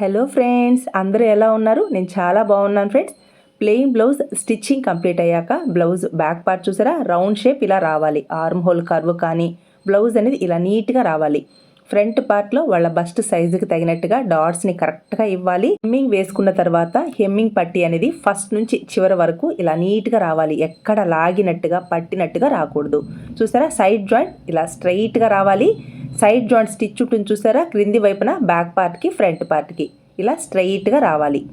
Hello friends అందరూ ఎలా ఉన్నారు? నేను చాలా బాగున్నాను friends plain blouse stitching complete అయ్యాక బ్లౌజ్ బ్యాక్ పార్ట్ చూసారా? రౌండ్ షేప్ ఇలా రావాలి. ఆర్మ్ హోల్ కర్వ్ కానీ బ్లౌజ్ అనేది ఇలా నీట్గా రావాలి. ఫ్రంట్ పార్ట్లో వాళ్ళ బస్ట్ సైజుకి తగినట్టుగా డాట్స్ని కరెక్ట్గా ఇవ్వాలి. హెమ్మింగ్ వేసుకున్న తర్వాత హెమ్మింగ్ పట్టి అనేది ఫస్ట్ నుంచి చివరి వరకు ఇలా నీట్గా రావాలి. ఎక్కడ లాగినట్టుగా పట్టినట్టుగా రాకూడదు. చూసారా? సైడ్ జాయింట్ ఇలా స్ట్రైట్గా రావాలి. సైడ్ జాయింట్ స్టిచ్ ఉంటుంది చూసారా? క్రింది వైపున బ్యాక్ పార్ట్కి ఫ్రంట్ పార్ట్కి ఇలా స్ట్రైట్గా రావాలి.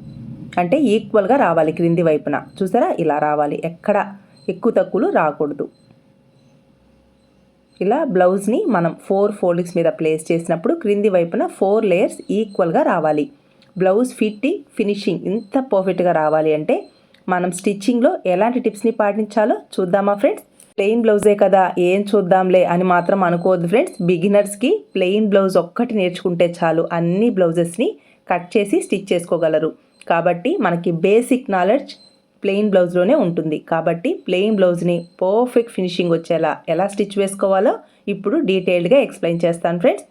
అంటే ఈక్వల్గా రావాలి క్రింది వైపున. చూసారా? ఇలా రావాలి. ఎక్కడ? ఎక్కువ తక్కువలు రాకూడదు. ఇలా బ్లౌజ్ని మనం ఫోర్ ఫోల్డింగ్స్ మీద ప్లేస్ చేసినప్పుడు క్రింది వైపున ఫోర్ లేయర్స్ ఈక్వల్గా రావాలి. బ్లౌజ్ ఫిట్టింగ్ ఫినిషింగ్ ఇంత పర్ఫెక్ట్గా రావాలి అంటే మనం స్టిచ్చింగ్లో ఎలాంటి టిప్స్ని పాటించాలో చూద్దామా ఫ్రెండ్స్ ప్లెయిన్ బ్లౌజే కదా ఏం చూద్దాంలే అని మాత్రం అనుకోవద్దు ఫ్రెండ్స్ బిగినర్స్కి ప్లెయిన్ బ్లౌజ్ ఒక్కటి నేర్చుకుంటే చాలు. అన్ని బ్లౌజెస్ని కట్ చేసి స్టిచ్ చేసుకోగలరు. కాబట్టి మనకి బేసిక్ నాలెడ్జ్ ప్లెయిన్ బ్లౌజ్లోనే ఉంటుంది. కాబట్టి ప్లెయిన్ బ్లౌజ్ని పర్ఫెక్ట్ ఫినిషింగ్ వచ్చేలా ఎలా స్టిచ్ వేసుకోవాలో ఇప్పుడు డీటెయిల్డ్గా ఎక్స్ప్లెయిన్ చేస్తాను ఫ్రెండ్స్.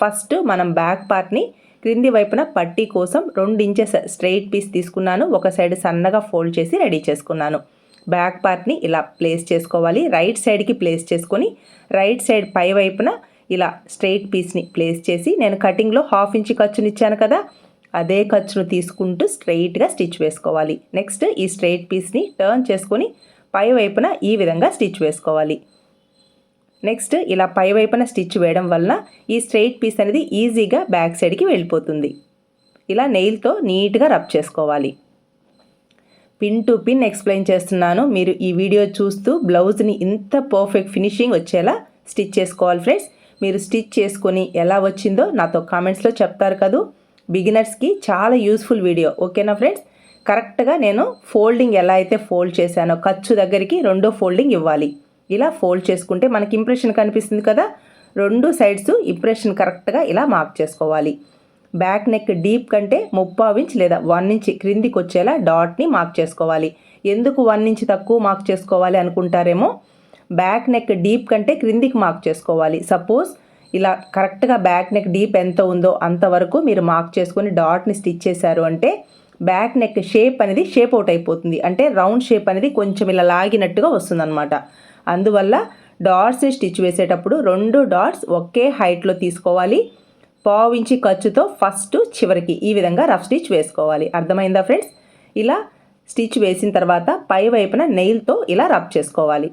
ఫస్ట్ మనం బ్యాక్ పార్ట్ని క్రింది వైపున పట్టీ కోసం రెండు ఇంచెస్ స్ట్రెయిట్ పీస్ తీసుకున్నాను. ఒక సైడ్ సన్నగా ఫోల్డ్ చేసి రెడీ చేసుకున్నాను. బ్యాక్ పార్ట్ని ఇలా ప్లేస్ చేసుకోవాలి. రైట్ సైడ్కి ప్లేస్ చేసుకొని రైట్ సైడ్ పై వైపున ఇలా స్ట్రెయిట్ పీస్ని ప్లేస్ చేసి నేను కటింగ్లో హాఫ్ ఇంచ్ ఖర్చుని ఇచ్చాను కదా అదే ఖర్చును తీసుకుంటూ స్ట్రైట్గా స్టిచ్ వేసుకోవాలి. నెక్స్ట్ ఈ స్ట్రైట్ పీస్ని టర్న్ చేసుకొని పై వైపున ఈ విధంగా స్టిచ్ వేసుకోవాలి. నెక్స్ట్ ఇలా పై వైపున స్టిచ్ వేయడం వలన ఈ స్ట్రైట్ పీస్ అనేది ఈజీగా బ్యాక్ సైడ్కి వెళ్ళిపోతుంది. ఇలా నెయిల్తో నీట్గా రబ్ చేసుకోవాలి. పిన్ టు పిన్ ఎక్స్ప్లెయిన్ చేస్తున్నాను. మీరు ఈ వీడియో చూస్తూ బ్లౌజ్ని ఇంత పర్ఫెక్ట్ ఫినిషింగ్ వచ్చేలా స్టిచ్ చేసుకోవాలి ఫ్రెండ్స్. మీరు స్టిచ్ చేసుకొని ఎలా వచ్చిందో నాతో కామెంట్స్లో చెప్తారు కదూ. బిగినర్స్కి చాలా యూస్ఫుల్ వీడియో. ఓకేనా ఫ్రెండ్స్? కరెక్ట్గా నేను ఫోల్డింగ్ ఎలా అయితే ఫోల్డ్ చేశానో ఖర్చు దగ్గరికి రెండో ఫోల్డింగ్ ఇవ్వాలి. ఇలా ఫోల్డ్ చేసుకుంటే మనకి ఇంప్రెషన్ కనిపిస్తుంది కదా? రెండు సైడ్స్ ఇంప్రెషన్ కరెక్ట్గా ఇలా మార్క్ చేసుకోవాలి. బ్యాక్ నెక్ డీప్ కంటే ముప్పావు ఇంచ్ లేదా వన్ ఇంచ్ క్రిందికి వచ్చేలా డాట్ని మార్క్ చేసుకోవాలి. ఎందుకు వన్ ఇంచ్ తక్కువ మార్క్ చేసుకోవాలి అనుకుంటారేమో? బ్యాక్ నెక్ డీప్ కంటే క్రిందికి మార్క్ చేసుకోవాలి. సపోజ్ ఇలా కరెక్ట్గా బ్యాక్ నెక్ డీప్ ఎంత ఉందో అంతవరకు మీరు మార్క్ చేసుకొని డాట్ని స్టిచ్ చేశారు అంటే బ్యాక్ నెక్ షేప్ అనేది షేప్ అవుట్ అయిపోతుంది. అంటే రౌండ్ షేప్ అనేది కొంచెం ఇలా లాగినట్టుగా వస్తుందన్నమాట. అందువల్ల డాట్స్ని స్టిచ్ వేసేటప్పుడు రెండు డాట్స్ ఒకే హైట్లో తీసుకోవాలి. పావించి ఖర్చుతో ఫస్ట్ చివరికి ఈ విధంగా రఫ్ స్టిచ్ వేసుకోవాలి. అర్థమైందా ఫ్రెండ్స్? ఇలా స్టిచ్ వేసిన తర్వాత పై వైపున నెయిల్తో ఇలా రబ్ చేసుకోవాలి.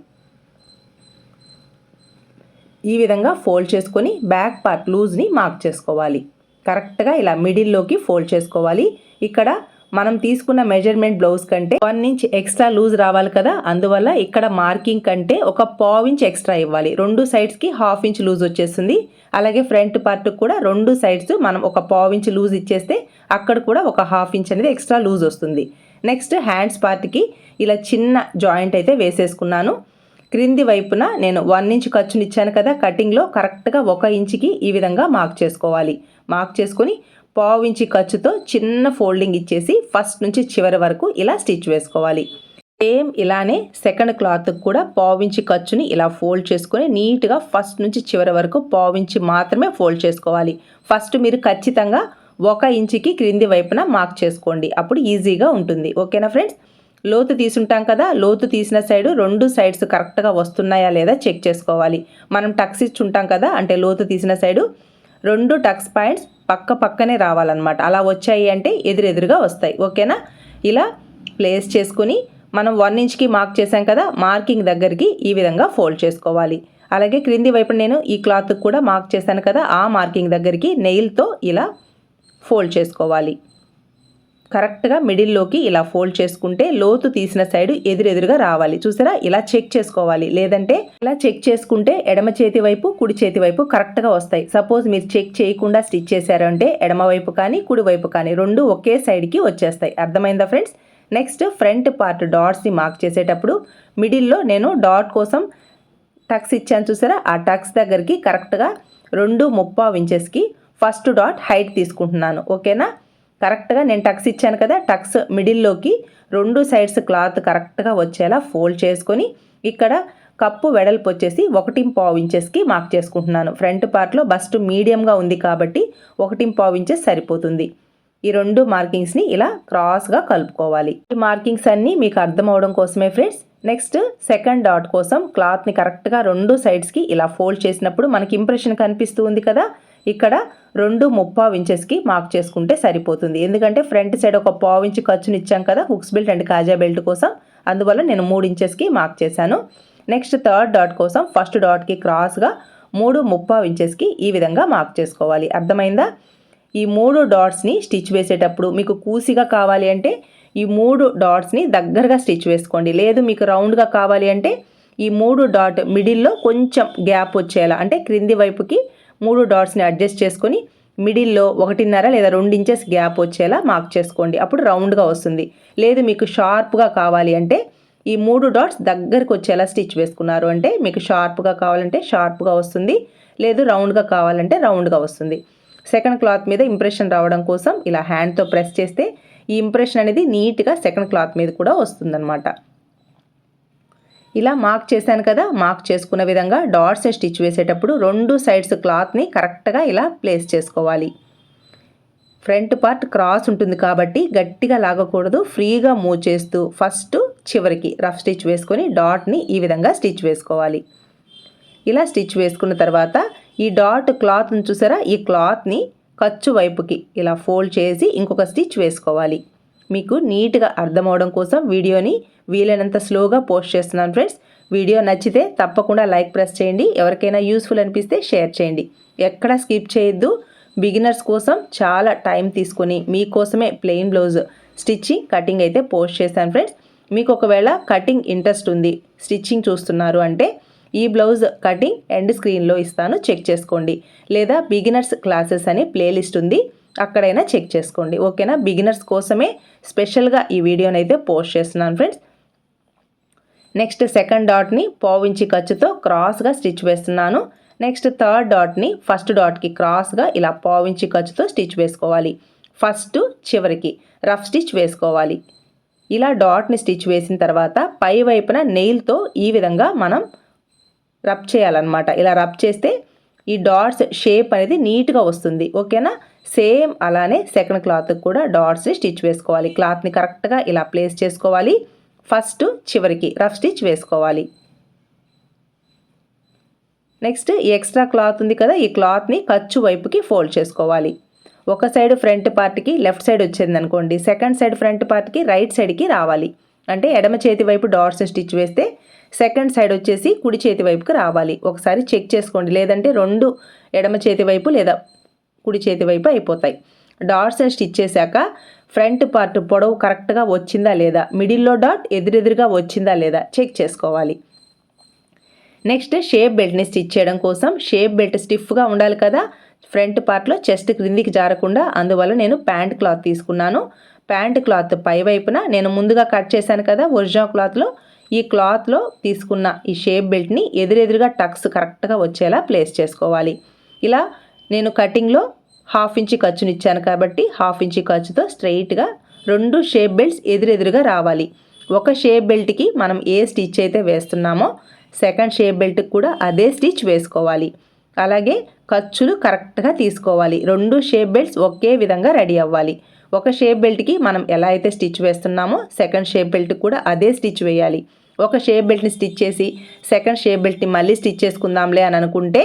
ఈ విధంగా ఫోల్డ్ చేసుకొని బ్యాక్ పార్ట్ లూజ్ని మార్క్ చేసుకోవాలి. కరెక్ట్గా ఇలా మిడిల్లోకి ఫోల్డ్ చేసుకోవాలి. ఇక్కడ మనం తీసుకున్న మెజర్మెంట్ బ్లౌజ్ కంటే వన్ ఇంచ్ ఎక్స్ట్రా లూజ్ రావాలి కదా. అందువల్ల ఇక్కడ మార్కింగ్ కంటే ఒక పావు ఇంచ్ ఎక్స్ట్రా ఇవ్వాలి. రెండు సైడ్స్కి హాఫ్ ఇంచ్ లూజ్ వచ్చేస్తుంది. అలాగే ఫ్రంట్ పార్ట్ కూడా రెండు సైడ్స్ మనం ఒక పావు ఇంచ్ లూజ్ ఇచ్చేస్తే అక్కడ కూడా ఒక హాఫ్ ఇంచ్ అనేది ఎక్స్ట్రా లూజ్ వస్తుంది. నెక్స్ట్ హ్యాండ్స్ పార్ట్కి ఇలా చిన్న జాయింట్ అయితే వేసేసుకున్నాను. క్రింది వైపున నేను వన్ ఇంచ్ ఖర్చుని ఇచ్చాను కదా కటింగ్లో కరెక్ట్గా ఒక ఇంచుకి ఈ విధంగా మార్క్ చేసుకోవాలి. మార్క్ చేసుకొని పావు ఇంచి ఖర్చుతో చిన్న ఫోల్డింగ్ ఇచ్చేసి ఫస్ట్ నుంచి చివరి వరకు ఇలా స్టిచ్ వేసుకోవాలి. సేమ్ ఇలానే సెకండ్ క్లాత్కి కూడా పావించి ఖర్చుని ఇలా ఫోల్డ్ చేసుకొని నీట్గా ఫస్ట్ నుంచి చివరి వరకు పావించి మాత్రమే ఫోల్డ్ చేసుకోవాలి. ఫస్ట్ మీరు ఖచ్చితంగా ఒక ఇంచుకి క్రింది వైపున మార్క్ చేసుకోండి. అప్పుడు ఈజీగా ఉంటుంది. ఓకేనా ఫ్రెండ్స్ లోతు తీసుంటాం కదా లోతు తీసిన సైడు రెండు సైడ్స్ కరెక్ట్గా వస్తున్నాయా లేదా చెక్ చేసుకోవాలి. మనం టక్స్ ఇచ్చుంటాం కదా అంటే లోతు తీసిన సైడు రెండు టక్స్ పాయింట్స్ పక్క పక్కనే రావాలన్నమాట. అలా వచ్చాయి అంటే ఎదురెదురుగా వస్తాయి. ఓకేనా? ఇలా ప్లేస్ చేసుకుని మనం వన్ ఇంచ్కి మార్క్ చేసాం కదా మార్కింగ్ దగ్గరికి ఈ విధంగా ఫోల్డ్ చేసుకోవాలి. అలాగే క్రింది వైపు నేను ఈ క్లాత్ కూడా మార్క్ చేశాను కదా ఆ మార్కింగ్ దగ్గరికి నెయిల్తో ఇలా ఫోల్డ్ చేసుకోవాలి. కరెక్ట్గా మిడిల్లోకి ఇలా ఫోల్డ్ చేసుకుంటే లోతు తీసిన సైడ్ ఎదురెదురుగా రావాలి. చూసారా? ఇలా చెక్ చేసుకోవాలి. లేదంటే ఇలా చెక్ చేసుకుంటే ఎడమ చేతి వైపు కుడి చేతి వైపు కరెక్ట్గా వస్తాయి. సపోజ్ మీరు చెక్ చేయకుండా స్టిచ్ చేశారంటే ఎడమ వైపు కానీ కుడి వైపు కానీ రెండు ఒకే సైడ్కి వచ్చేస్తాయి. అర్థమైందా ఫ్రెండ్స్? నెక్స్ట్ ఫ్రంట్ పార్ట్ డాట్స్ని మార్క్ చేసేటప్పుడు మిడిల్లో నేను డాట్ కోసం టక్స్ ఇచ్చాను చూసారా? ఆ టక్స్ దగ్గరికి కరెక్ట్గా రెండు ముప్పావు ఇంచెస్కి ఫస్ట్ డాట్ హైట్ తీసుకుంటున్నాను. ఓకేనా? కరెక్ట్గా నేను టక్స్ ఇచ్చాను కదా టక్స్ మిడిల్లోకి రెండు సైడ్స్ క్లాత్ కరెక్ట్గా వచ్చేలా ఫోల్డ్ చేసుకొని ఇక్కడ కప్పు వెడల్పు వచ్చేసి ఒకటి పావు ఇంచెస్కి మార్క్ చేసుకుంటున్నాను. ఫ్రంట్ పార్ట్లో బస్ట్ మీడియంగా ఉంది కాబట్టి ఒకటి పావు ఇంచెస్ సరిపోతుంది. ఈ రెండు మార్కింగ్స్ని ఇలా క్రాస్గా కలుపుకోవాలి. ఈ మార్కింగ్స్ అన్నీ మీకు అర్థం అవడం కోసమే ఫ్రెండ్స్. నెక్స్ట్ సెకండ్ డాట్ కోసం క్లాత్ని కరెక్ట్గా రెండు సైడ్స్కి ఇలా ఫోల్డ్ చేసినప్పుడు మనకి ఇంప్రెషన్ కనిపిస్తూ ఉంది కదా ఇక్కడ రెండు ముప్పావు ఇంచెస్కి మార్క్ చేసుకుంటే సరిపోతుంది. ఎందుకంటే ఫ్రంట్ సైడ్ ఒక పావు ఇంచు ఖర్చుని ఇచ్చాం కదా హుక్స్ బెల్ట్ అండ్ కాజా బెల్ట్ కోసం. అందువల్ల నేను మూడు ఇంచెస్కి మార్క్ చేశాను. నెక్స్ట్ థర్డ్ డాట్ కోసం ఫస్ట్ డాట్కి క్రాస్గా మూడు ముప్పావు ఇంచెస్కి ఈ విధంగా మార్క్ చేసుకోవాలి. అర్థమైందా? ఈ మూడు డాట్స్ని స్టిచ్ వేసేటప్పుడు మీకు కూసిగా కావాలి అంటే ఈ మూడు డాట్స్ని దగ్గరగా స్టిచ్ వేసుకోండి. లేదు మీకు రౌండ్గా కావాలి అంటే ఈ మూడు డాట్ మిడిల్లో కొంచెం గ్యాప్ వచ్చేలా అంటే క్రింది వైపుకి మూడు డాట్స్ని అడ్జస్ట్ చేసుకొని మిడిల్లో ఒకటిన్నర లేదా రెండు ఇంచెస్ గ్యాప్ వచ్చేలా మార్క్ చేసుకోండి. అప్పుడు రౌండ్గా వస్తుంది. లేదు మీకు షార్ప్గా కావాలి అంటే ఈ మూడు డాట్స్ దగ్గరకు వచ్చేలా స్టిచ్ వేసుకున్నారు అంటే మీకు షార్ప్గా కావాలంటే షార్ప్గా వస్తుంది. లేదు రౌండ్గా కావాలంటే రౌండ్గా వస్తుంది. సెకండ్ క్లాత్ మీద ఇంప్రెషన్ రావడం కోసం ఇలా హ్యాండ్తో ప్రెస్ చేస్తే ఈ ఇంప్రెషన్ అనేది నీట్గా సెకండ్ క్లాత్ మీద కూడా వస్తుందన్నమాట. ఇలా మార్క్ చేశాను కదా మార్క్ చేసుకున్న విధంగా డాట్స్ స్టిచ్ వేసేటప్పుడు రెండు సైడ్స్ క్లాత్ని కరెక్ట్గా ఇలా ప్లేస్ చేసుకోవాలి. ఫ్రంట్ పార్ట్ క్రాస్ ఉంటుంది కాబట్టి గట్టిగా లాగకూడదు ఫ్రీగా మూవ్ చేస్తూ ఫస్ట్ చివరికి రఫ్ స్టిచ్ వేసుకొని డాట్ని ఈ విధంగా స్టిచ్ వేసుకోవాలి. ఇలా స్టిచ్ వేసుకున్న తర్వాత ఈ డాట్ క్లాత్ని చూసారా? ఈ క్లాత్ని ఖర్చు వైపుకి ఇలా ఫోల్డ్ చేసి ఇంకొక స్టిచ్ వేసుకోవాలి. మీకు నీట్గా అర్థమవడం కోసం వీడియోని వీలైనంత స్లోగా పోస్ట్ చేస్తున్నాను ఫ్రెండ్స్. వీడియో నచ్చితే తప్పకుండా లైక్ ప్రెస్ చేయండి. ఎవరికైనా యూస్ఫుల్ అనిపిస్తే షేర్ చేయండి. ఎక్కడ స్కిప్ చేయొద్దు. బిగినర్స్ కోసం చాలా టైం తీసుకొని మీకోసమే ప్లెయిన్ బ్లౌజ్ స్టిచ్చింగ్ కటింగ్ అయితే పోస్ట్ చేశాను ఫ్రెండ్స్. మీకు ఒకవేళ కటింగ్ ఇంట్రెస్ట్ ఉంది స్టిచ్చింగ్ చూస్తున్నారు అంటే ఈ బ్లౌజ్ కటింగ్ ఎండ్ స్క్రీన్లో ఇస్తాను. చెక్ చేసుకోండి. లేదా బిగినర్స్ క్లాసెస్ అని ప్లేలిస్ట్ ఉంది. అక్కడైనా చెక్ చేసుకోండి. ఓకేనా? బిగినర్స్ కోసమే స్పెషల్గా ఈ వీడియోని అయితే పోస్ట్ చేస్తున్నాను ఫ్రెండ్స్. నెక్స్ట్ సెకండ్ డాట్ని పావించి ఖర్చుతో క్రాస్గా స్టిచ్ వేస్తున్నాను. నెక్స్ట్ థర్డ్ డాట్ని ఫస్ట్ డాట్కి క్రాస్గా ఇలా పావించి ఖర్చుతో స్టిచ్ వేసుకోవాలి. ఫస్ట్ చివరికి రఫ్ స్టిచ్ వేసుకోవాలి. ఇలా డాట్ని స్టిచ్ వేసిన తర్వాత పై వైపున నెయిల్తో ఈ విధంగా మనం రబ్ చేయాలన్నమాట. ఇలా రబ్ చేస్తే ఈ డాట్స్ షేప్ అనేది నీట్గా వస్తుంది. ఓకేనా? సేమ్ అలానే సెకండ్ క్లాత్ కూడా డాట్స్ స్టిచ్ వేసుకోవాలి. క్లాత్ని కరెక్ట్గా ఇలా ప్లేస్ చేసుకోవాలి. ఫస్ట్ చివరికి రఫ్ స్టిచ్ వేసుకోవాలి. నెక్స్ట్ ఈ ఎక్స్ట్రా క్లాత్ ఉంది కదా ఈ క్లాత్ని ఖర్చు వైపుకి ఫోల్డ్ చేసుకోవాలి. ఒక సైడ్ ఫ్రంట్ పార్ట్కి లెఫ్ట్ సైడ్ వచ్చింది అనుకోండి సెకండ్ సైడ్ ఫ్రంట్ పార్ట్కి రైట్ సైడ్కి రావాలి. అంటే ఎడమ చేతి వైపు డాట్స్ స్టిచ్ వేస్తే సెకండ్ సైడ్ వచ్చేసి కుడి చేతి వైపుకి రావాలి. ఒకసారి చెక్ చేసుకోండి. లేదంటే రెండు ఎడమ చేతి వైపు లేదా కుడి చేతి వైపు అయిపోతాయి. డాట్స్ స్టిచ్ చేశాక ఫ్రంట్ పార్ట్ పొడవు కరెక్ట్గా వచ్చిందా లేదా? మిడిల్లో డాట్ ఎదురెదురుగా వచ్చిందా లేదా? చెక్ చేసుకోవాలి. నెక్స్ట్ షేప్ బెల్ట్ని స్టిచ్ చేయడం కోసం షేప్ బెల్ట్ స్టిఫ్గా ఉండాలి కదా? ఫ్రంట్ పార్ట్లో చెస్ట్ క్రిందికి జారకుండా అందువల్ల నేను ప్యాంట్ క్లాత్ తీసుకున్నాను. ప్యాంట్ క్లాత్ పై వైపున నేను ముందుగా కట్ చేశాను కదా ఒరిజినల్ క్లాత్లో. ఈ క్లాత్లో తీసుకున్న ఈ షేప్ బెల్ట్ని ఎదురెదురుగా టక్స్ కరెక్ట్గా వచ్చేలా ప్లేస్ చేసుకోవాలి. ఇలా నేను కటింగ్లో హాఫ్ ఇంచ్ ఖర్చుని ఇచ్చాను కాబట్టి హాఫ్ ఇంచి ఖర్చుతో స్ట్రైట్గా రెండు షేప్ బెల్ట్స్ ఎదురెదురుగా రావాలి. ఒక షేప్ బెల్ట్కి మనం ఏ స్టిచ్ అయితే వేస్తున్నామో సెకండ్ షేప్ బెల్ట్కి కూడా అదే స్టిచ్ వేసుకోవాలి. అలాగే ఖర్చులు కరెక్ట్గా తీసుకోవాలి. రెండు షేప్ బెల్ట్స్ ఒకే విధంగా రెడీ అవ్వాలి. ఒక షేప్ బెల్ట్కి మనం ఎలా అయితే స్టిచ్ వేస్తున్నామో సెకండ్ షేప్ బెల్ట్ కూడా అదే స్టిచ్ వేయాలి. ఒక షేప్ బెల్ట్ని స్టిచ్ చేసి సెకండ్ షేప్ బెల్ట్ని మళ్ళీ స్టిచ్ చేసుకుందాంలే అని అనుకుంటే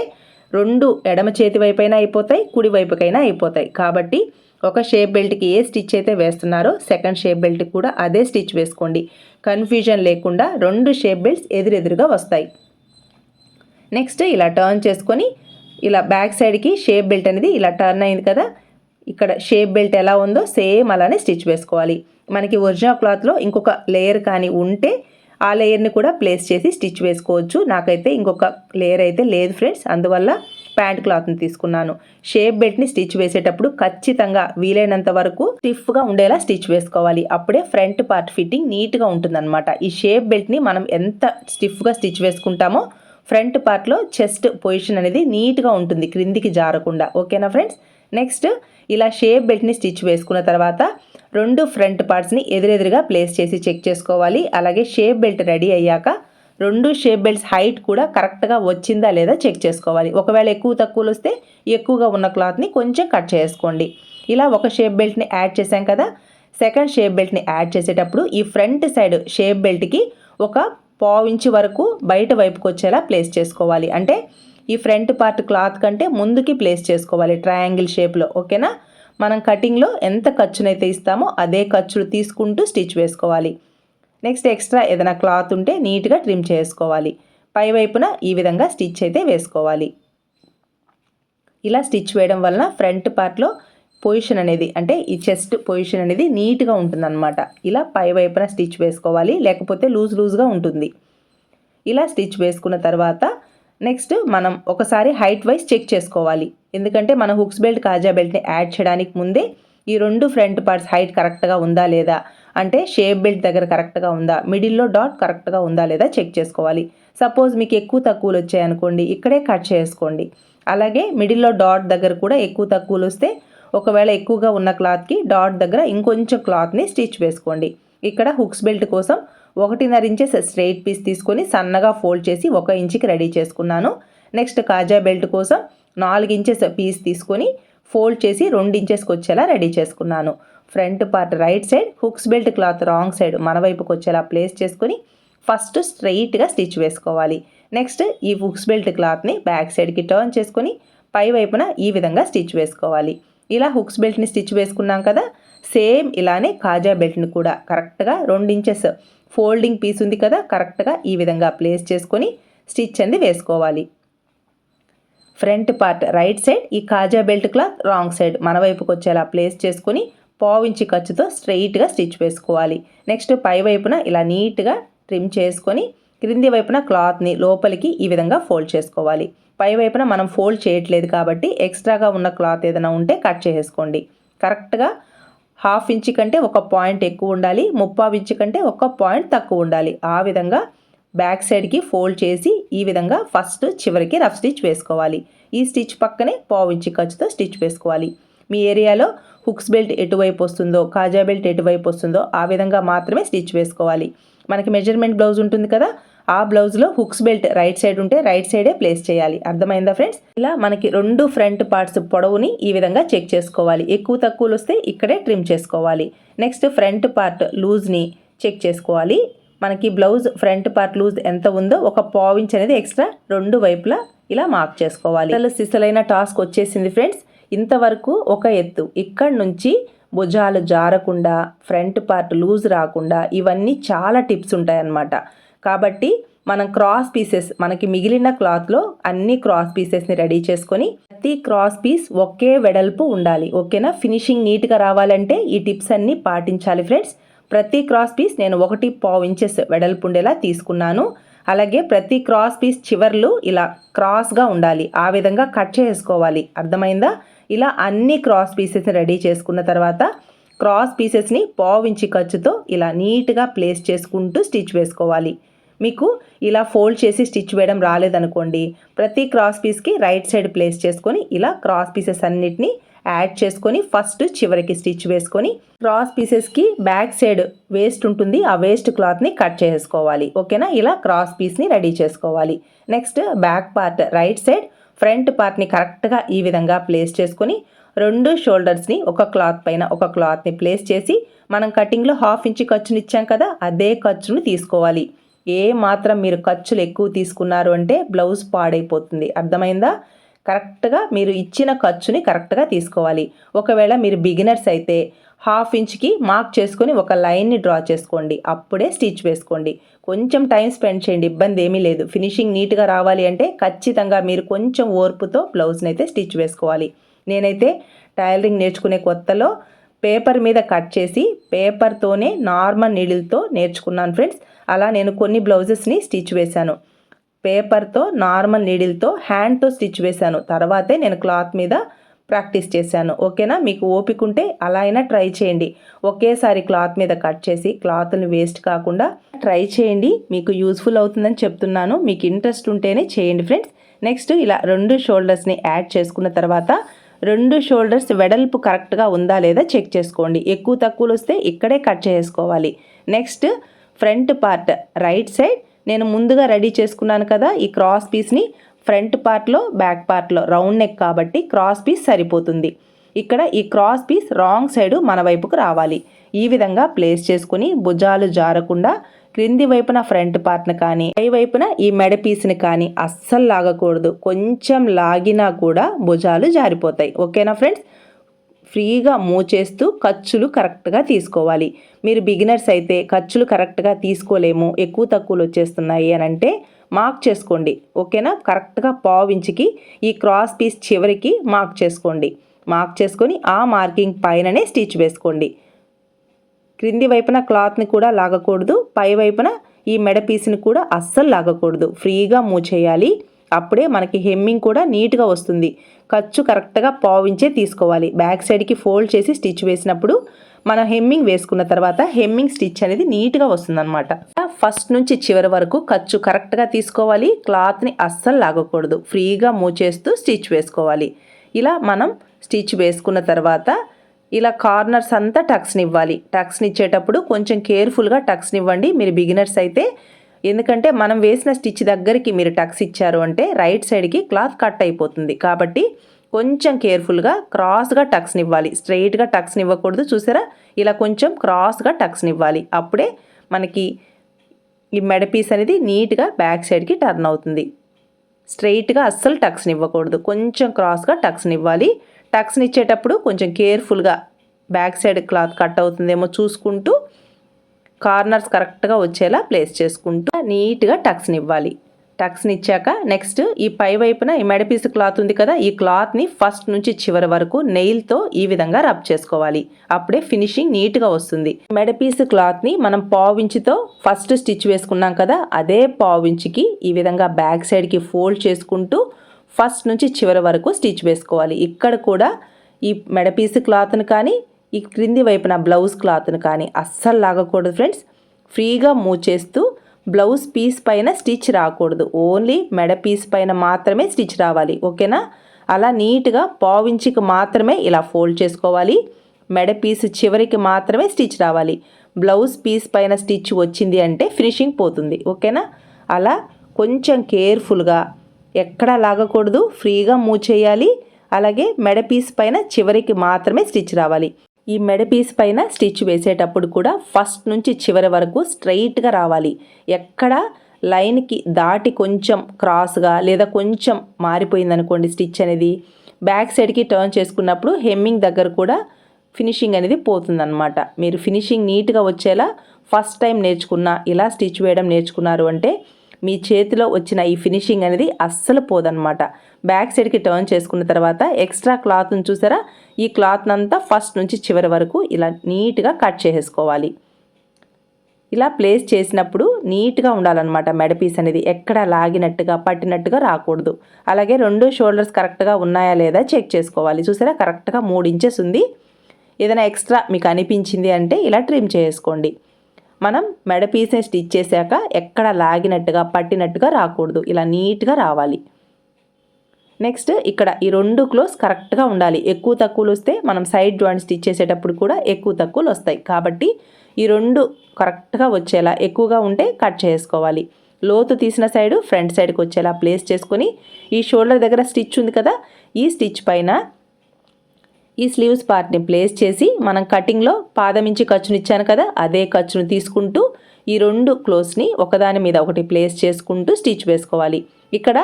రెండు ఎడమ చేతి వైపైనా అయిపోతాయి కుడి వైపుకైనా అయిపోతాయి. కాబట్టి ఒక షేప్ బెల్ట్కి ఏ స్టిచ్ అయితే వేస్తున్నారో సెకండ్ షేప్ బెల్ట్కి కూడా అదే స్టిచ్ వేసుకోండి. కన్ఫ్యూజన్ లేకుండా రెండు షేప్ బెల్ట్స్ ఎదురెదురుగా వస్తాయి. నెక్స్ట్ ఇలా టర్న్ చేసుకొని ఇలా బ్యాక్ సైడ్కి షేప్ బెల్ట్ అనేది ఇలా టర్న్ అయింది కదా ఇక్కడ షేప్ బెల్ట్ ఎలా ఉందో సేమ్ అలానే స్టిచ్ వేసుకోవాలి. మనకి ఒరిజినల్ క్లాత్లో ఇంకొక లేయర్ కానీ ఉంటే ఆ లేయర్ని కూడా ప్లేస్ చేసి స్టిచ్ వేసుకోవచ్చు. నాకైతే ఇంకొక లేయర్ అయితే లేదు ఫ్రెండ్స్. అందువల్ల ప్యాంట్ క్లాత్ని తీసుకున్నాను. షేప్ బెల్ట్ని స్టిచ్ వేసేటప్పుడు ఖచ్చితంగా వీలైనంత వరకు స్టిఫ్గా ఉండేలా స్టిచ్ వేసుకోవాలి. అప్పుడే ఫ్రంట్ పార్ట్ ఫిట్టింగ్ నీట్గా ఉంటుందన్నమాట. ఈ షేప్ బెల్ట్ని మనం ఎంత స్టిఫ్గా స్టిచ్ వేసుకుంటామో ఫ్రంట్ పార్ట్లో చెస్ట్ పొజిషన్ అనేది నీట్గా ఉంటుంది. క్రిందికి జారకుండా. ఓకేనా ఫ్రెండ్స్? నెక్స్ట్ ఇలా షేప్ బెల్ట్ని స్టిచ్ వేసుకున్న తర్వాత రెండు ఫ్రంట్ పార్ట్స్ని ఎదురెదురుగా ప్లేస్ చేసి చెక్ చేసుకోవాలి. అలాగే షేప్ బెల్ట్ రెడీ అయ్యాక రెండు షేప్ బెల్ట్స్ హైట్ కూడా కరెక్ట్గా వచ్చిందా లేదా చెక్ చేసుకోవాలి. ఒకవేళ ఎక్కువ తక్కువలు వస్తే ఎక్కువగా ఉన్న క్లాత్ని కొంచెం కట్ చేసుకోండి. ఇలా ఒక షేప్ బెల్ట్ని యాడ్ చేసాం కదా. సెకండ్ షేప్ బెల్ట్ని యాడ్ చేసేటప్పుడు ఈ ఫ్రంట్ సైడ్ షేప్ బెల్ట్కి ఒక పావు ఇంచు వరకు బయట వైపుకి వచ్చేలా ప్లేస్ చేసుకోవాలి. అంటే ఈ ఫ్రంట్ పార్ట్ క్లాత్ కంటే ముందుకి ప్లేస్ చేసుకోవాలి ట్రయాంగిల్ షేప్లో. ఓకేనా? మనం కటింగ్లో ఎంత ఖర్చునైతే ఇస్తామో అదే ఖర్చులు తీసుకుంటూ స్టిచ్ వేసుకోవాలి. నెక్స్ట్ ఎక్స్ట్రా ఏదైనా క్లాత్ ఉంటే నీట్గా ట్రిమ్ చేసుకోవాలి. పై వైపున ఈ విధంగా స్టిచ్ అయితే వేసుకోవాలి. ఇలా స్టిచ్ వేయడం వలన ఫ్రంట్ పార్ట్లో పొజిషన్ అనేది అంటే ఈ చెస్ట్ పొజిషన్ అనేది నీట్గా ఉంటుందన్నమాట. ఇలా పై వైపున స్టిచ్ వేసుకోవాలి లేకపోతే లూజ్ లూజ్గా ఉంటుంది. ఇలా స్టిచ్ వేసుకున్న తర్వాత నెక్స్ట్ మనం ఒకసారి హైట్ వైజ్ చెక్ చేసుకోవాలి. ఎందుకంటే మన హుక్స్ బెల్ట్ కాజా బెల్ట్ని యాడ్ చేయడానికి ముందే ఈ రెండు ఫ్రంట్ పార్ట్స్ హైట్ కరెక్ట్గా ఉందా లేదా? అంటే షేప్ బెల్ట్ దగ్గర కరెక్ట్గా ఉందా? మిడిల్లో డాట్ కరెక్ట్గా ఉందా లేదా చెక్ చేసుకోవాలి. సపోజ్ మీకు ఎక్కువ తక్కువలు వచ్చాయనుకోండి ఇక్కడే కట్ చేసుకోండి. అలాగే మిడిల్లో డాట్ దగ్గర కూడా ఎక్కువ తక్కువలు వస్తే ఒకవేళ ఎక్కువగా ఉన్న క్లాత్కి డాట్ దగ్గర ఇంకొంచెం క్లాత్ని స్టిచ్ వేసుకోండి. ఇక్కడ హుక్స్ బెల్ట్ కోసం ఒకటిన్నర ఇంచెస్ స్ట్రైట్ పీస్ తీసుకొని సన్నగా ఫోల్డ్ చేసి ఒక ఇంచుకి రెడీ చేసుకున్నాను. నెక్స్ట్ కాజా బెల్ట్ కోసం నాలుగు ఇంచెస్ పీస్ తీసుకొని ఫోల్డ్ చేసి రెండు ఇంచెస్కి వచ్చేలా రెడీ చేసుకున్నాను. Front part right side hooks belt cloth wrong side మన వైపుకి వచ్చేలా ప్లేస్ చేసుకొని ఫస్ట్ స్ట్రైట్గా స్టిచ్ వేసుకోవాలి. నెక్స్ట్ ఈ హుక్స్ బెల్ట్ క్లాత్ని బ్యాక్ సైడ్కి టర్న్ చేసుకొని పై వైపున ఈ విధంగా స్టిచ్ వేసుకోవాలి. ఇలా హుక్స్ బెల్ట్ని స్టిచ్ వేసుకున్నాం కదా సేమ్ ఇలానే కాజా బెల్ట్ని కూడా కరెక్ట్గా రెండు ఇంచెస్ ఫోల్డింగ్ పీస్ ఉంది కదా కరెక్ట్గా ఈ విధంగా ప్లేస్ చేసుకొని స్టిచ్ అనేది వేసుకోవాలి. ఫ్రంట్ పార్ట్ రైట్ సైడ్ ఈ కాజా బెల్ట్ క్లాత్ రాంగ్ సైడ్ మన వైపుకి వచ్చేలా ప్లేస్ చేసుకొని పావించి ఖర్చుతో స్ట్రెయిట్గా స్టిచ్ వేసుకోవాలి. నెక్స్ట్ పై వైపున ఇలా నీట్గా ట్రిమ్ చేసుకొని క్రింది వైపున క్లాత్ని లోపలికి ఈ విధంగా ఫోల్డ్ చేసుకోవాలి. పై వైపున మనం ఫోల్డ్ చేయట్లేదు కాబట్టి ఎక్స్ట్రాగా ఉన్న క్లాత్ ఏదైనా ఉంటే కట్ చేసుకోండి కరెక్ట్గా హాఫ్ ఇంచ్ కంటే ఒక పాయింట్ ఎక్కువ ఉండాలి ముప్పావు ఇంచ్ కంటే ఒక పాయింట్ తక్కువ ఉండాలి. ఆ విధంగా బ్యాక్ సైడ్కి ఫోల్డ్ చేసి ఈ విధంగా ఫస్ట్ చివరికి రఫ్ స్టిచ్ వేసుకోవాలి. ఈ స్టిచ్ పక్కనే పావు ఇంచి ఖర్చుతో స్టిచ్ వేసుకోవాలి. మీ ఏరియాలో హుక్స్ బెల్ట్ ఎటువైపు వస్తుందో కాజా బెల్ట్ ఎటువైపు వస్తుందో ఆ విధంగా మాత్రమే స్టిచ్ వేసుకోవాలి. మనకి మెజర్మెంట్ బ్లౌజ్ ఉంటుంది కదా ఆ బ్లౌజ్లో హుక్స్ బెల్ట్ రైట్ సైడ్ ఉంటే రైట్ సైడే ప్లేస్ చేయాలి. అర్థమైందా ఫ్రెండ్స్ ఇలా మనకి రెండు ఫ్రంట్ పార్ట్స్ పొడవుని ఈ విధంగా చెక్ చేసుకోవాలి. ఎక్కువ తక్కువలు వస్తే ఇక్కడే ట్రిమ్ చేసుకోవాలి. నెక్స్ట్ ఫ్రంట్ పార్ట్ లూజ్ని చెక్ చేసుకోవాలి. మనకి బ్లౌజ్ ఫ్రంట్ పార్ట్ లూజ్ ఎంత ఉందో ఒక పావించ్ అనేది ఎక్స్ట్రా రెండు వైపులా ఇలా మార్క్ చేసుకోవాలి. అసలు సిసలైన టాస్క్ వచ్చేసింది ఫ్రెండ్స్ ఇంతవరకు ఒక ఎత్తు. ఇక్కడ నుంచి భుజాలు జారకుండా ఫ్రంట్ పార్ట్ లూజ్ రాకుండా ఇవన్నీ చాలా టిప్స్ ఉంటాయన్నమాట. కాబట్టి మనం క్రాస్ పీసెస్ మనకి మిగిలిన క్లాత్లో అన్ని క్రాస్ పీసెస్ని రెడీ చేసుకొని ప్రతి క్రాస్ పీస్ ఒకే వెడల్పు ఉండాలి. ఓకేనా? ఫినిషింగ్ నీట్గా రావాలంటే ఈ టిప్స్ అన్నీ పాటించాలి ఫ్రెండ్స్. ప్రతి క్రాస్ పీస్ నేను ఒకటి పావు ఇంచెస్ వెడల్పు ఉండేలా తీసుకున్నాను. అలాగే ప్రతి క్రాస్ పీస్ చివర్లు ఇలా క్రాస్గా ఉండాలి. ఆ విధంగా కట్ చేసుకోవాలి. అర్థమైందా? ఇలా అన్ని క్రాస్ పీసెస్ని రెడీ చేసుకున్న తర్వాత క్రాస్ పీసెస్ని పావు ఇంచి ఖర్చుతో ఇలా నీట్గా ప్లేస్ చేసుకుంటూ స్టిచ్ వేసుకోవాలి. మీకు ఇలా ఫోల్డ్ చేసి స్టిచ్ వేయడం రాలేదనుకోండి ప్రతి క్రాస్ పీస్కి రైట్ సైడ్ ప్లేస్ చేసుకొని ఇలా క్రాస్ పీసెస్ అన్నిటిని యాడ్ చేసుకొని ఫస్ట్ చివరికి స్టిచ్ వేసుకొని క్రాస్ పీసెస్కి బ్యాక్ సైడ్ వేస్ట్ ఉంటుంది ఆ వేస్ట్ క్లాత్ని కట్ చేసుకోవాలి. ఓకేనా? ఇలా క్రాస్ పీస్ని రెడీ చేసుకోవాలి. Next back part right side front పార్ట్ని కరెక్ట్గా ఈ విధంగా ప్లేస్ చేసుకొని రెండు షోల్డర్స్ని ఒక క్లాత్ పైన ఒక క్లాత్ని ప్లేస్ చేసి మనం కటింగ్లో హాఫ్ ఇంచ్ ఖర్చుని ఇచ్చాం కదా అదే ఖర్చును తీసుకోవాలి. ఏ మాత్రం మీరు ఖర్చులు ఎక్కువ తీసుకున్నారు అంటే బ్లౌజ్ పాడైపోతుంది. అర్థమైందా? కరెక్ట్గా మీరు ఇచ్చిన ఖర్చుని కరెక్ట్గా తీసుకోవాలి. ఒకవేళ మీరు బిగినర్స్ అయితే హాఫ్ ఇంచ్కి మార్క్ చేసుకొని ఒక లైన్ని డ్రా చేసుకోండి. అప్పుడే స్టిచ్ వేసుకోండి. కొంచెం టైం స్పెండ్ చేయండి. ఇబ్బంది ఏమీ లేదు. ఫినిషింగ్ నీట్గా రావాలి అంటే ఖచ్చితంగా మీరు కొంచెం ఓర్పుతో బ్లౌజ్ని అయితే స్టిచ్ వేసుకోవాలి. నేనైతే టైలరింగ్ నేర్చుకునే కొత్తలో పేపర్ మీద కట్ చేసి పేపర్తోనే నార్మల్ నీడిల్తో నేర్చుకున్నాను ఫ్రెండ్స్. అలా నేను కొన్ని బ్లౌజెస్ని స్టిచ్ వేశాను. పేపర్తో నార్మల్ నీడిల్తో హ్యాండ్తో స్టిచ్ వేశాను. తర్వాతే నేను క్లాత్ మీద ప్రాక్టీస్ చేశాను. ఓకేనా? మీకు ఓపిక ఉంటే అలా అయినా ట్రై చేయండి. ఒకేసారి క్లాత్ మీద కట్ చేసి క్లాత్ని వేస్ట్ కాకుండా ట్రై చేయండి. మీకు యూస్ఫుల్ అవుతుందని చెప్తున్నాను. మీకు ఇంట్రెస్ట్ ఉంటేనే చేయండి ఫ్రెండ్స్. నెక్స్ట్ ఇలా రెండు షోల్డర్స్ని యాడ్ చేసుకున్న తర్వాత రెండు షోల్డర్స్ వెడల్పు కరెక్ట్గా ఉందా లేదా చెక్ చేసుకోండి. ఎక్కువ తక్కువలు వస్తే ఇక్కడే కట్ చేసుకోవాలి. Next front part right side. నేను ముందుగా రెడీ చేసుకున్నాను కదా ఈ క్రాస్ పీస్ని ఫ్రంట్ పార్ట్లో బ్యాక్ పార్ట్లో. రౌండ్ నెక్ కాబట్టి క్రాస్ పీస్ సరిపోతుంది. ఇక్కడ ఈ క్రాస్ పీస్ రాంగ్ సైడ్ మన వైపుకు రావాలి. ఈ విధంగా ప్లేస్ చేసుకుని భుజాలు జారకుండా క్రింది వైపున ఫ్రంట్ పార్ట్ని కానీ పై వైపున ఈ మెడ పీస్ని కానీ అస్సలు లాగకూడదు. కొంచెం లాగినా కూడా భుజాలు జారిపోతాయి. ఓకేనా ఫ్రెండ్స్? ఫ్రీగా మూవ్ చేస్తూ ఖర్చులు కరెక్ట్గా తీసుకోవాలి. మీరు బిగినర్స్ అయితే ఖర్చులు కరెక్ట్గా తీసుకోలేము. ఎక్కువ తక్కువలు వచ్చేస్తున్నాయి అని అంటే మార్క్ చేసుకోండి. ఓకేనా? కరెక్ట్గా పావించికి ఈ క్రాస్ పీస్ చివరికి మార్క్ చేసుకోండి. మార్క్ చేసుకొని ఆ మార్కింగ్ పైననే స్టిచ్ వేసుకోండి. క్రింది వైపున క్లాత్ని కూడా లాగకూడదు పై వైపున ఈ మెడ పీస్ని కూడా అస్సలు లాగకూడదు. ఫ్రీగా మూవ్ చేయాలి అప్పుడే మనకి హెమ్మింగ్ కూడా నీట్గా వస్తుంది. ఖర్చు కరెక్ట్గా పావించే తీసుకోవాలి. బ్యాక్ సైడ్కి ఫోల్డ్ చేసి స్టిచ్ వేసినప్పుడు మనం హెమ్మింగ్ వేసుకున్న తర్వాత హెమ్మింగ్ స్టిచ్ అనేది నీట్గా వస్తుందన్నమాట. ఫస్ట్ నుంచి చివరి వరకు ఖర్చు కరెక్ట్గా తీసుకోవాలి. క్లాత్ని అస్సలు లాగకూడదు. ఫ్రీగా మూవ్ చేస్తూ స్టిచ్ వేసుకోవాలి. ఇలా మనం స్టిచ్ వేసుకున్న తర్వాత ఇలా కార్నర్స్ అంతా టక్స్ని ఇవ్వాలి. టక్స్ని ఇచ్చేటప్పుడు కొంచెం కేర్ఫుల్గా టక్స్ని ఇవ్వండి. మీరు బిగినర్స్ అయితే ఎందుకంటే మనం వేసిన స్టిచ్ దగ్గరికి మీరు టక్స్ ఇచ్చారు అంటే రైట్ సైడ్కి క్లాత్ కట్ అయిపోతుంది. కాబట్టి కొంచెం కేర్ఫుల్గా క్రాస్గా టక్స్ని ఇవ్వాలి. స్ట్రైట్గా టక్స్ని ఇవ్వకూడదు. చూసారా? ఇలా కొంచెం క్రాస్గా టక్స్ని ఇవ్వాలి. అప్పుడే మనకి ఈ మెడ పీస్ అనేది నీట్గా బ్యాక్ సైడ్కి టర్న్ అవుతుంది. స్ట్రైట్గా అస్సలు టక్స్ని ఇవ్వకూడదు. కొంచెం క్రాస్గా టక్స్ని ఇవ్వాలి. టక్స్ని ఇచ్చేటప్పుడు కొంచెం కేర్ఫుల్గా బ్యాక్ సైడ్ క్లాత్ కట్ అవుతుందేమో చూసుకుంటూ కార్నర్స్ కరెక్ట్గా వచ్చేలా ప్లేస్ చేసుకుంటూ నీట్గా టక్స్ని ఇవ్వాలి. టక్స్ని ఇచ్చాక నెక్స్ట్ ఈ పై వైపున ఈ మెడపీస్ క్లాత్ ఉంది కదా ఈ క్లాత్ని ఫస్ట్ నుంచి చివరి వరకు నెయిల్తో ఈ విధంగా రబ్ చేసుకోవాలి. అప్పుడే ఫినిషింగ్ నీట్గా వస్తుంది. మెడపీస్ క్లాత్ని మనం పావించితో ఫస్ట్ స్టిచ్ వేసుకున్నాం కదా అదే పావించికి ఈ విధంగా బ్యాక్ సైడ్కి ఫోల్డ్ చేసుకుంటూ ఫస్ట్ నుంచి చివరి వరకు స్టిచ్ వేసుకోవాలి. ఇక్కడ కూడా ఈ మెడపీస్ క్లాత్ని కానీ ఈ క్రింది వైపున బ్లౌజ్ క్లాత్ని కానీ అస్సలు లాగకూడదు ఫ్రెండ్స్. ఫ్రీగా మూవ్ చేస్తూ బ్లౌజ్ పీస్ పైన స్టిచ్ రాకూడదు. ఓన్లీ మెడ పీస్ పైన మాత్రమే స్టిచ్ రావాలి. ఓకేనా? అలా నీట్గా పావించికి మాత్రమే ఇలా ఫోల్డ్ చేసుకోవాలి. మెడ పీస్ చివరికి మాత్రమే స్టిచ్ రావాలి. బ్లౌజ్ పీస్ పైన స్టిచ్ వచ్చింది అంటే ఫినిషింగ్ పోతుంది. ఓకేనా? అలా కొంచెం కేర్ఫుల్గా ఎక్కడా లాగకూడదు ఫ్రీగా మూవ్ చేయాలి అలాగే మెడ పీస్ పైన చివరికి మాత్రమే స్టిచ్ రావాలి. ఈ మెడ పీస్ పైన స్టిచ్ వేసేటప్పుడు కూడా ఫస్ట్ నుంచి చివరి వరకు స్ట్రైట్గా రావాలి. ఎక్కడ లైన్కి దాటి కొంచెం క్రాస్గా లేదా కొంచెం మారిపోయిందనుకోండి స్టిచ్ అనేది. బ్యాక్ సైడ్కి టర్న్ చేసుకున్నప్పుడు హెమ్మింగ్ దగ్గర కూడా ఫినిషింగ్ అనేది పోతుందన్నమాట. మీరు ఫినిషింగ్ నీట్గా వచ్చేలా ఫస్ట్ టైం నేర్చుకున్న ఇలా స్టిచ్ వేయడం నేర్చుకున్నారు అంటే మీ చేతిలో వచ్చిన ఈ ఫినిషింగ్ అనేది అస్సలు పోదనమాట బ్యాక్ సైడ్కి టర్న్ చేసుకున్న తర్వాత ఎక్స్ట్రా క్లాత్ని చూసారా? ఈ క్లాత్ అంతా ఫస్ట్ నుంచి చివరి వరకు ఇలా నీట్గా కట్ చేసేసుకోవాలి. ఇలా ప్లేస్ చేసినప్పుడు నీట్గా ఉండాలన్నమాట మెడపీస్ అనేది. ఎక్కడ లాగినట్టుగా పట్టినట్టుగా రాకూడదు. అలాగే రెండు షోల్డర్స్ కరెక్ట్గా ఉన్నాయా లేదా చెక్ చేసుకోవాలి. చూసారా? కరెక్ట్గా మూడు ఇంచెస్ ఉంది. ఏదైనా ఎక్స్ట్రా మీకు అనిపించింది అంటే ఇలా ట్రిమ్ చేసుకోండి. మనం మెడ పీస్ని స్టిచ్ చేశాక ఎక్కడ లాగినట్టుగా పట్టినట్టుగా రాకూడదు. ఇలా నీట్గా రావాలి. నెక్స్ట్ ఇక్కడ ఈ రెండు క్లోజ్ కరెక్ట్గా ఉండాలి. ఎక్కువ తక్కువలు వస్తే మనం సైడ్ జాయింట్ స్టిచ్ చేసేటప్పుడు కూడా ఎక్కువ తక్కువలు వస్తాయి. కాబట్టి ఈ రెండు కరెక్ట్గా వచ్చేలా ఎక్కువగా ఉంటే కట్ చేసుకోవాలి. లోతు తీసిన సైడు ఫ్రంట్ సైడ్కి వచ్చేలా ప్లేస్ చేసుకొని ఈ షోల్డర్ దగ్గర స్టిచ్ ఉంది కదా ఈ స్టిచ్ పైన ఈ స్లీవ్స్ పార్ట్ని ప్లేస్ చేసి మనం కటింగ్లో పాదమించి ఖర్చుని ఇచ్చాను కదా అదే ఖర్చును తీసుకుంటూ ఈ రెండు క్లోత్స్ని ఒకదాని మీద ఒకటి ప్లేస్ చేసుకుంటూ స్టిచ్ వేసుకోవాలి. ఇక్కడ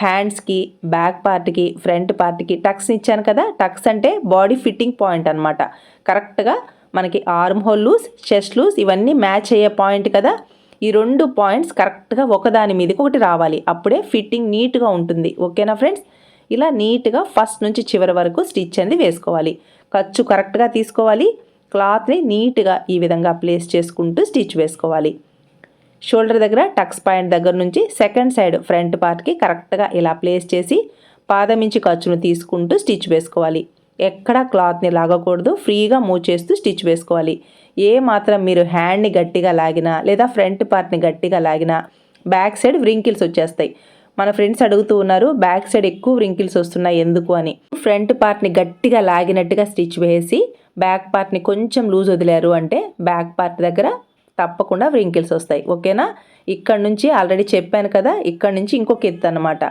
హ్యాండ్స్కి బ్యాక్ పార్ట్కి ఫ్రంట్ పార్ట్కి టక్స్ ఇచ్చాను కదా టక్స్ అంటే బాడీ ఫిట్టింగ్ పాయింట్ అనమాట కరెక్ట్గా మనకి arm hole loose chest loose ఇవన్నీ మ్యాచ్ అయ్యే పాయింట్ కదా ఈ రెండు పాయింట్స్ కరెక్ట్గా ఒకదాని మీదకి ఒకటి రావాలి. అప్పుడే ఫిట్టింగ్ నీట్గా ఉంటుంది. ఓకేనా ఫ్రెండ్స్? ఇలా నీట్గా ఫస్ట్ నుంచి చివరి వరకు స్టిచ్ అనేది వేసుకోవాలి. ఖర్చు కరెక్ట్గా తీసుకోవాలి. క్లాత్ని నీట్గా ఈ విధంగా ప్లేస్ చేసుకుంటూ స్టిచ్ వేసుకోవాలి. షోల్డర్ దగ్గర టక్స్ పాయింట్ దగ్గర నుంచి సెకండ్ సైడ్ ఫ్రంట్ పార్ట్కి కరెక్ట్గా ఇలా ప్లేస్ చేసి పాదమించి ఖర్చును తీసుకుంటూ స్టిచ్ వేసుకోవాలి. ఎక్కడ క్లాత్ని లాగకూడదు. ఫ్రీగా మూవ్ చేస్తూ స్టిచ్ వేసుకోవాలి. ఏ మాత్రం మీరు హ్యాండ్ని గట్టిగా లాగినా లేదా ఫ్రంట్ పార్ట్ని గట్టిగా లాగినా బ్యాక్ సైడ్ వ్రింకిల్స్ వచ్చేస్తాయి. మన ఫ్రెండ్స్ అడుగుతూ ఉన్నారు బ్యాక్ సైడ్ ఎక్కువ రింకిల్స్ వస్తున్నాయి ఎందుకు? అని. ఫ్రంట్ పార్ట్ని గట్టిగా లాగినట్టుగా స్టిచ్ వేసి బ్యాక్ పార్ట్ని కొంచెం లూజ్ వదిలారు అంటే బ్యాక్ పార్ట్ దగ్గర తప్పకుండా వ్రింకిల్స్ వస్తాయి. ఓకేనా? ఇక్కడ నుంచి ఆల్రెడీ చెప్పాను కదా ఇక్కడ నుంచి ఇంకొక ఎత్తు అనమాట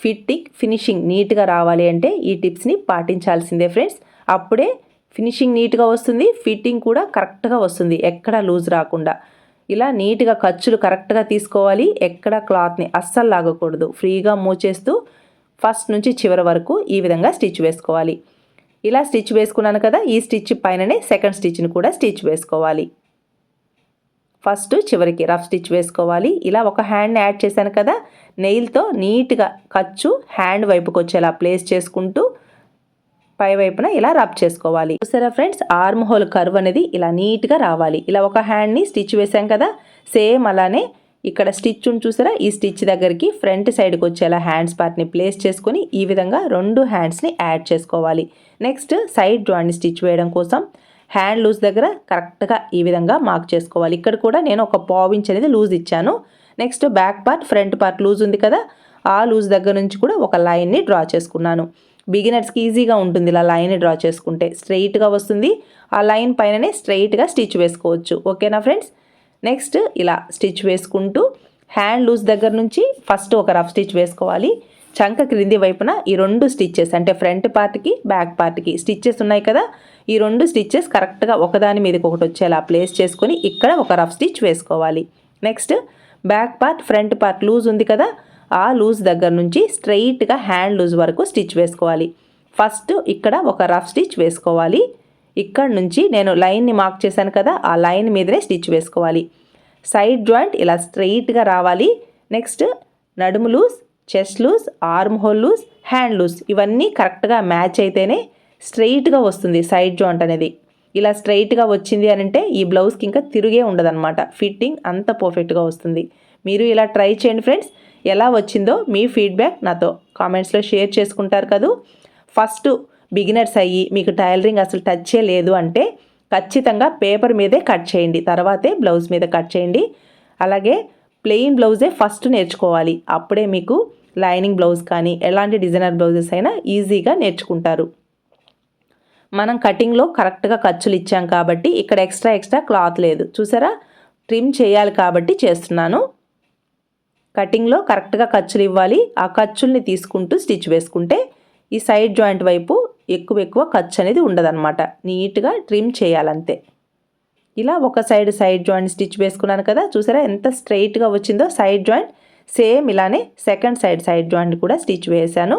ఫిట్టింగ్ ఫినిషింగ్ నీట్గా రావాలి అంటే ఈ టిప్స్ని పాటించాల్సిందే ఫ్రెండ్స్ అప్పుడే ఫినిషింగ్ నీట్గా వస్తుంది ఫిట్టింగ్ కూడా కరెక్ట్గా వస్తుంది ఎక్కడా లూజ్ రాకుండా. ఇలా నీట్గా ఖర్చులు కరెక్ట్గా తీసుకోవాలి. ఎక్కడ క్లాత్ని అస్సలు లాగకూడదు. ఫ్రీగా మూవ్ చేస్తూ ఫస్ట్ నుంచి చివరి వరకు ఈ విధంగా స్టిచ్ వేసుకోవాలి. ఇలా స్టిచ్ వేసుకున్నాను కదా ఈ స్టిచ్ పైననే సెకండ్ స్టిచ్ని కూడా స్టిచ్ వేసుకోవాలి. ఫస్ట్ చివరికి రఫ్ స్టిచ్ వేసుకోవాలి. ఇలా ఒక హ్యాండ్ని యాడ్ చేశాను కదా నెయిల్తో నీట్గా ఖర్చు హ్యాండ్ వైపుకి వచ్చేలా ప్లేస్ చేసుకుంటూ పై వైపున ఇలా రబ్ చేసుకోవాలి. చూసారా ఫ్రెండ్స్ ఆర్మ్ హోల్ కర్వ్ అనేది ఇలా నీట్గా రావాలి. ఇలా ఒక హ్యాండ్ని స్టిచ్ వేసాం కదా? సేమ్ అలానే ఇక్కడ స్టిచ్ చూసారా? ఈ స్టిచ్ దగ్గరికి ఫ్రంట్ సైడ్కి వచ్చేలా హ్యాండ్స్ పార్ట్ని ప్లేస్ చేసుకొని ఈ విధంగా రెండు హ్యాండ్స్ని యాడ్ చేసుకోవాలి. నెక్స్ట్ సైడ్ జాయింట్ స్టిచ్ వేయడం కోసం హ్యాండ్ లూజ్ దగ్గర కరెక్ట్గా ఈ విధంగా మార్క్ చేసుకోవాలి. ఇక్కడ కూడా నేను ఒక పావు ఇంచ్ అనేది లూజ్ ఇచ్చాను. Next back part front part loose ఉంది కదా? ఆ లూజ్ దగ్గర నుంచి కూడా ఒక లైన్ని డ్రా చేసుకున్నాను. బిగినర్స్కి ఈజీగా ఉంటుంది ఇలా లైన్ డ్రా చేసుకుంటే స్ట్రైట్గా వస్తుంది. ఆ లైన్ పైననే స్ట్రైట్గా స్టిచ్ వేసుకోవచ్చు. ఓకేనా ఫ్రెండ్స్? నెక్స్ట్ ఇలా స్టిచ్ వేసుకుంటూ హ్యాండ్ లూజ్ దగ్గర నుంచి ఫస్ట్ ఒక రఫ్ స్టిచ్ వేసుకోవాలి. చంక క్రింది వైపున ఈ రెండు స్టిచ్చెస్ అంటే ఫ్రంట్ పార్ట్కి బ్యాక్ పార్ట్కి స్టిచ్చెస్ ఉన్నాయి కదా? ఈ రెండు స్టిచ్చెస్ కరెక్ట్గా ఒకదాని మీదకి ఒకటి వచ్చేలా ప్లేస్ చేసుకొని ఇక్కడ ఒక రఫ్ స్టిచ్ వేసుకోవాలి. Next back part front part loose ఉంది కదా? ఆ లూజ్ దగ్గర నుంచి స్ట్రైట్గా హ్యాండ్ లూజ్ వరకు స్టిచ్ వేసుకోవాలి. ఫస్ట్ ఇక్కడ ఒక రఫ్ స్టిచ్ వేసుకోవాలి. ఇక్కడ నుంచి నేను లైన్ని మార్క్ చేశాను కదా ఆ లైన్ మీదనే స్టిచ్ వేసుకోవాలి. సైడ్ జాయింట్ ఇలా స్ట్రైట్గా రావాలి. నెక్స్ట్ నడుము loose chest loose arm hole loose hand loose ఇవన్నీ కరెక్ట్గా మ్యాచ్ అయితేనే స్ట్రైట్గా వస్తుంది సైడ్ జాయింట్ అనేది. ఇలా స్ట్రైట్గా వచ్చింది అని అంటే ఈ బ్లౌజ్కి ఇంకా తిరిగే ఉండదన్నమాట. ఫిట్టింగ్ అంత పర్ఫెక్ట్గా వస్తుంది. మీరు ఇలా ట్రై చేయండి ఫ్రెండ్స్ ఎలా వచ్చిందో మీ ఫీడ్బ్యాక్ నాతో కామెంట్స్లో షేర్ చేసుకుంటారు కదూ. ఫస్ట్ బిగినర్స్ అయ్యి మీకు టైలరింగ్ అసలు టచ్చే లేదు అంటే ఖచ్చితంగా పేపర్ మీదే కట్ చేయండి. తర్వాతే బ్లౌజ్ మీద కట్ చేయండి. అలాగే ప్లెయిన్ బ్లౌజే ఫస్ట్ నేర్చుకోవాలి. అప్పుడే మీకు లైనింగ్ బ్లౌజ్ కానీ ఎలాంటి డిజైనర్ బ్లౌజెస్ అయినా ఈజీగా నేర్చుకుంటారు. మనం కటింగ్లో కరెక్ట్గా ఖర్చులు ఇచ్చాం కాబట్టి ఇక్కడ ఎక్స్ట్రా ఎక్స్ట్రా క్లాత్ లేదు. చూసారా? ట్రిమ్ చేయాలి కాబట్టి చేస్తున్నాను. కటింగ్లో కరెక్ట్గా ఖర్చులు ఇవ్వాలి. ఆ ఖర్చుల్ని తీసుకుంటూ స్టిచ్ వేసుకుంటే ఈ సైడ్ జాయింట్ వైపు ఎక్కువ ఎక్కువ ఖర్చు అనేది ఉండదన్నమాట. నీట్గా ట్రిమ్ చేయాలంతే. ఇలా ఒక సైడ్ సైడ్ జాయింట్ స్టిచ్ వేసుకున్నాను కదా చూసారా ఎంత స్ట్రైట్గా వచ్చిందో సైడ్ జాయింట్. సేమ్ ఇలానే సెకండ్ సైడ్ సైడ్ జాయింట్ కూడా స్టిచ్ వేసాను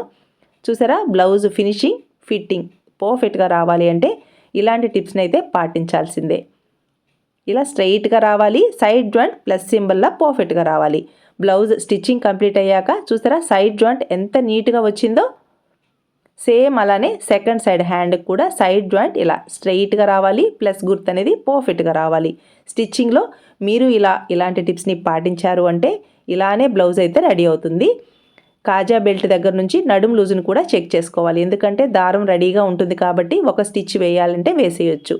చూసారా బ్లౌజ్ ఫినిషింగ్ ఫిట్టింగ్ పర్ఫెక్ట్గా రావాలి అంటే ఇలాంటి టిప్స్ని అయితే పాటించాల్సిందే. ఇలా స్ట్రైట్గా రావాలి సైడ్ జాయింట్ ప్లస్ సింబల్లా పర్ఫెక్ట్గా రావాలి. బ్లౌజ్ స్టిచ్చింగ్ కంప్లీట్ అయ్యాక చూసారా? సైడ్ జాయింట్ ఎంత నీట్గా వచ్చిందో? సేమ్ అలానే సెకండ్ సైడ్ హ్యాండ్కి కూడా సైడ్ జాయింట్ ఇలా స్ట్రైట్గా రావాలి ప్లస్ గుర్తు అనేది పర్ఫెక్ట్గా రావాలి. స్టిచ్చింగ్లో మీరు ఇలా ఇలాంటి టిప్స్ని పాటించారు అంటే ఇలానే బ్లౌజ్ అయితే రెడీ అవుతుంది. కాజా బెల్ట్ దగ్గర నుంచి నడుము లూజును కూడా చెక్ చేసుకోవాలి. ఎందుకంటే దారం రెడీగా ఉంటుంది కాబట్టి ఒక స్టిచ్ వేయాలంటే వేసేయచ్చు.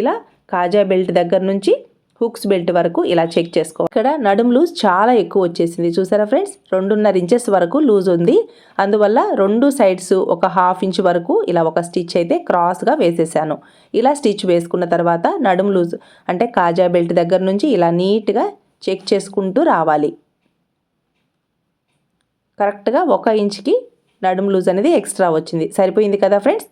ఇలా కాజా బెల్ట్ దగ్గర నుంచి హుక్స్ బెల్ట్ వరకు ఇలా చెక్ చేసుకో. ఇక్కడ నడుము లూజ్ చాలా ఎక్కువ వచ్చేసింది. చూసారా ఫ్రెండ్స్? రెండున్నర ఇంచెస్ వరకు లూజ్ ఉంది. అందువల్ల రెండు సైడ్స్ ఒక హాఫ్ ఇంచ్ వరకు ఇలా ఒక స్టిచ్ అయితే క్రాస్గా వేసేసాను. ఇలా స్టిచ్ వేసుకున్న తర్వాత నడుము లూజ్ అంటే కాజా బెల్ట్ దగ్గర నుంచి ఇలా నీట్గా చెక్ చేసుకుంటూ రావాలి. కరెక్ట్గా ఒక ఇంచ్కి నడుము లూజ్ అనేది ఎక్స్ట్రా వచ్చింది. సరిపోయింది కదా ఫ్రెండ్స్?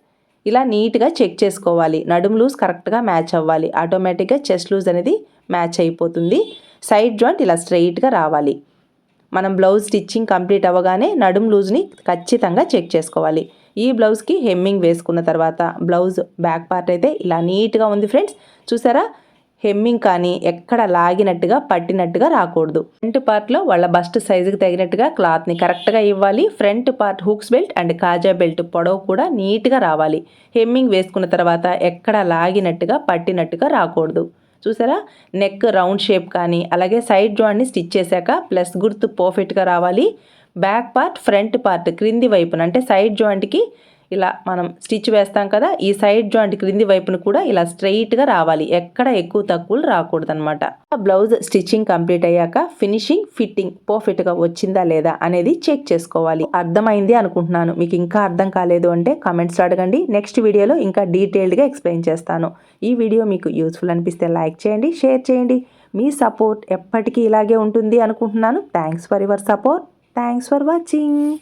ఇలా నీట్గా చెక్ చేసుకోవాలి. నడుము లూజ్ కరెక్ట్గా మ్యాచ్ అవ్వాలి. ఆటోమేటిక్గా చెస్ట్ లూజ్ అనేది మ్యాచ్ అయిపోతుంది. సైడ్ జాయింట్ ఇలా స్ట్రైట్గా రావాలి. మనం బ్లౌజ్ స్టిచ్చింగ్ కంప్లీట్ అవ్వగానే నడుము లూజ్ని ఖచ్చితంగా చెక్ చేసుకోవాలి. ఈ బ్లౌజ్కి హెమ్మింగ్ వేసుకున్న తర్వాత బ్లౌజ్ బ్యాక్ పార్ట్ అయితే ఇలా నీట్గా ఉంది ఫ్రెండ్స్. చూసారా? హెమ్మింగ్ కానీ ఎక్కడ లాగినట్టుగా పట్టినట్టుగా రాకూడదు. ఫ్రంట్ పార్ట్లో వాళ్ళ బస్ట్ సైజుకి తగినట్టుగా క్లాత్ని కరెక్ట్గా ఇవ్వాలి. Front part hooks belt and kaja belt పొడవు కూడా నీట్గా రావాలి. హెమ్మింగ్ వేసుకున్న తర్వాత ఎక్కడ లాగినట్టుగా పట్టినట్టుగా రాకూడదు. చూసారా? నెక్ రౌండ్ షేప్ కానీ అలాగే సైడ్ జాయింట్ని స్టిచ్ చేశాక ప్లస్ గుర్తు పర్ఫెక్ట్గా రావాలి. బ్యాక్ పార్ట్ ఫ్రంట్ పార్ట్ క్రింది వైపున అంటే సైడ్ జాయింట్కి ఇలా మనం స్టిచ్ వేస్తాం కదా ఈ సైడ్ జాయింట్ క్రింది వైపును కూడా ఇలా స్ట్రైట్గా రావాలి. ఎక్కడ ఎక్కువ తక్కువలు రాకూడదనమాట బ్లౌజ్ స్టిచ్చింగ్ కంప్లీట్ అయ్యాక ఫినిషింగ్ ఫిట్టింగ్ పర్ఫెక్ట్గా వచ్చిందా లేదా అనేది చెక్ చేసుకోవాలి. అర్థమైంది అనుకుంటున్నాను. మీకు ఇంకా అర్థం కాలేదు అంటే కమెంట్స్ అడగండి. నెక్స్ట్ వీడియోలో ఇంకా డీటెయిల్డ్గా ఎక్స్ప్లెయిన్ చేస్తాను. ఈ వీడియో మీకు యూస్ఫుల్ అనిపిస్తే లైక్ చేయండి షేర్ చేయండి. మీ సపోర్ట్ ఎప్పటికీ ఇలాగే ఉంటుంది అనుకుంటున్నాను. Thanks for your support. Thanks for watching.